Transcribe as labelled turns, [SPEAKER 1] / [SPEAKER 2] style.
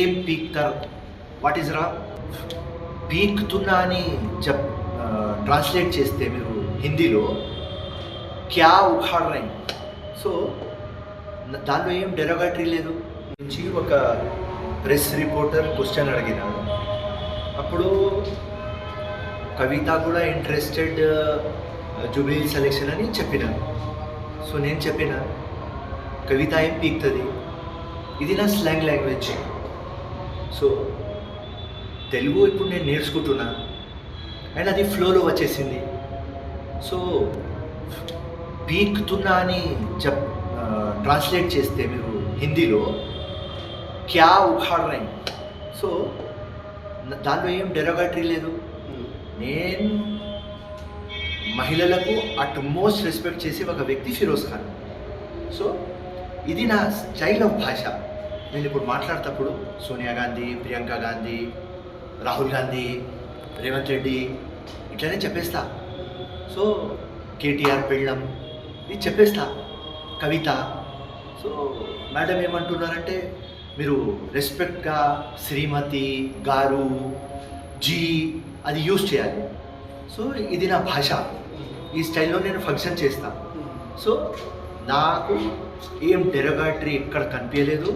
[SPEAKER 1] ఏం పీక్తారు? What is రా పీక్తున్నా అని చెప్ ట్రాన్స్లేట్ చేస్తే మీరు హిందీలో క్యా ఉఖాడ్ సో దానిలో ఏం డెరోగటరీ లేదు. నుంచి ఒక ప్రెస్ రిపోర్టర్ క్వశ్చన్ అడిగినాడు అప్పుడు కవిత కూడా ఇంట్రెస్టెడ్ జూబిలీ సెలెక్షన్ అని చెప్పినాను సో నేను చెప్పిన కవిత ఏం పీక్తుంది? ఇది నా స్లాంగ్ లాంగ్వేజ్ సో తెలుగు ఇప్పుడు నేను నేర్చుకుంటున్నా. అండ్ అది ఫ్లోలో వచ్చేసింది. సో పీక్తున్నా అని చెప్ ట్రాన్స్లేట్ చేస్తే మీరు హిందీలో క్యా ఉఖాడ్ సో దానిలో ఏం డెరోగటరీ లేదు. నేను మహిళలకు అట్ మోస్ట్ రెస్పెక్ట్ చేసే ఒక వ్యక్తి ఫిరోజ్ ఖాన్. సో ఇది నా స్టైల్ ఆఫ్ భాష. నేను ఇప్పుడు మాట్లాడేటప్పుడు సోనియా గాంధీ ప్రియాంక గాంధీ రాహుల్ గాంధీ రేవంత్ రెడ్డి ఇట్లనే చెప్పేస్తా. సో కేటీఆర్ పెళ్ళం ఇది చెప్పేస్తా. కవిత. సో మేడం ఏమంటున్నారంటే మీరు రెస్పెక్ట్గా శ్రీమతి గారు జీ అది యూజ్ చేయాలి. సో ఇది నా భాష. ఈ స్టైల్లో నేను ఫంక్షన్ చేస్తాను సో నాకు ఏం డెరగాటరీ ఎక్కడ కనిపించలేదు.